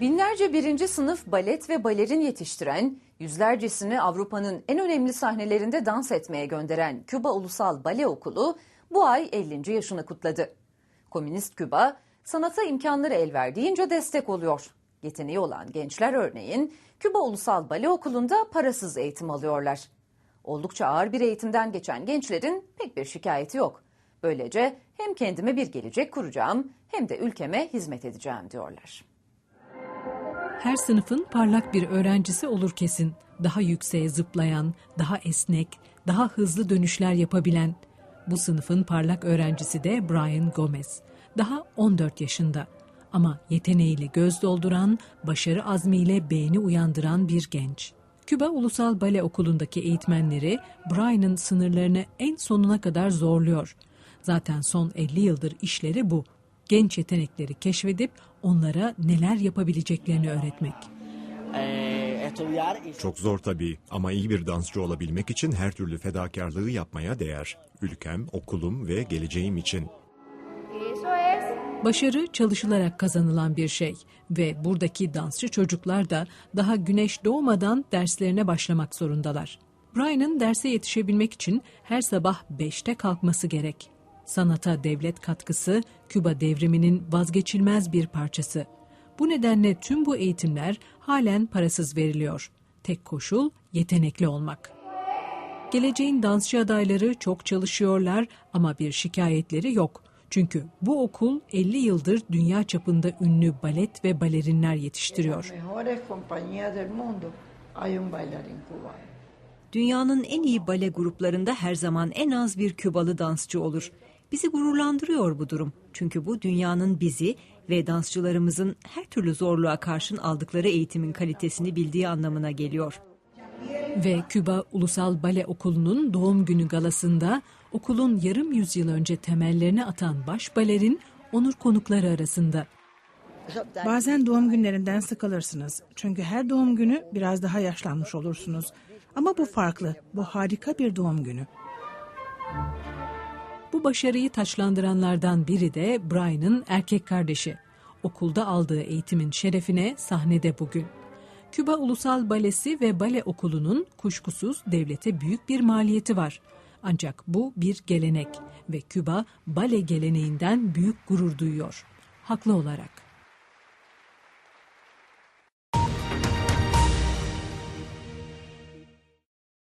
Binlerce birinci sınıf balet ve balerin yetiştiren, yüzlercesini Avrupa'nın en önemli sahnelerinde dans etmeye gönderen Küba Ulusal Bale Okulu bu ay 50. yaşını kutladı. Komünist Küba, sanata imkanları el verdiğince destek oluyor. Yeteneği olan gençler örneğin Küba Ulusal Bale Okulu'nda parasız eğitim alıyorlar. Oldukça ağır bir eğitimden geçen gençlerin pek bir şikayeti yok. Böylece hem kendime bir gelecek kuracağım hem de ülkeme hizmet edeceğim diyorlar. Her sınıfın parlak bir öğrencisi olur kesin. Daha yükseğe zıplayan, daha esnek, daha hızlı dönüşler yapabilen. Bu sınıfın parlak öğrencisi de Brian Gomez. Daha 14 yaşında. Ama yeteneğiyle göz dolduran, başarı azmiyle beğeni uyandıran bir genç. Küba Ulusal Bale Okulu'ndaki eğitmenleri Brian'ın sınırlarını en sonuna kadar zorluyor. Zaten son 50 yıldır işleri bu. Genç yetenekleri keşfedip onlara neler yapabileceklerini öğretmek. Çok zor tabii ama iyi bir dansçı olabilmek için her türlü fedakarlığı yapmaya değer. Ülkem, okulum ve geleceğim için. Başarı çalışılarak kazanılan bir şey ve buradaki dansçı çocuklar da daha güneş doğmadan derslerine başlamak zorundalar. Brian'ın derse yetişebilmek için her sabah 5'te kalkması gerek. Sanata devlet katkısı Küba devriminin vazgeçilmez bir parçası. Bu nedenle tüm bu eğitimler halen parasız veriliyor. Tek koşul yetenekli olmak. Geleceğin dansçı adayları çok çalışıyorlar ama bir şikayetleri yok. Çünkü bu okul 50 yıldır dünya çapında ünlü balet ve balerinler yetiştiriyor. mejores compañías del mundo hay un bailarín cubano. Dünyanın en iyi bale gruplarında her zaman en az bir Kübalı dansçı olur. Bizi gururlandırıyor bu durum. Çünkü bu dünyanın bizi ve dansçılarımızın her türlü zorluğa karşın aldıkları eğitimin kalitesini bildiği anlamına geliyor. Ve Küba Ulusal Bale Okulu'nun doğum günü galasında okulun yarım yüzyıl önce temellerini atan baş balerin onur konukları arasında. Bazen doğum günlerinden sıkılırsınız. Çünkü her doğum günü biraz daha yaşlanmış olursunuz. Ama bu farklı. Bu harika bir doğum günü. Bu başarıyı taçlandıranlardan biri de Brian'ın erkek kardeşi. Okulda aldığı eğitimin şerefine sahnede bugün. Küba Ulusal Balesi ve Bale Okulu'nun kuşkusuz devlete büyük bir maliyeti var. Ancak bu bir gelenek ve Küba bale geleneğinden büyük gurur duyuyor. Haklı olarak.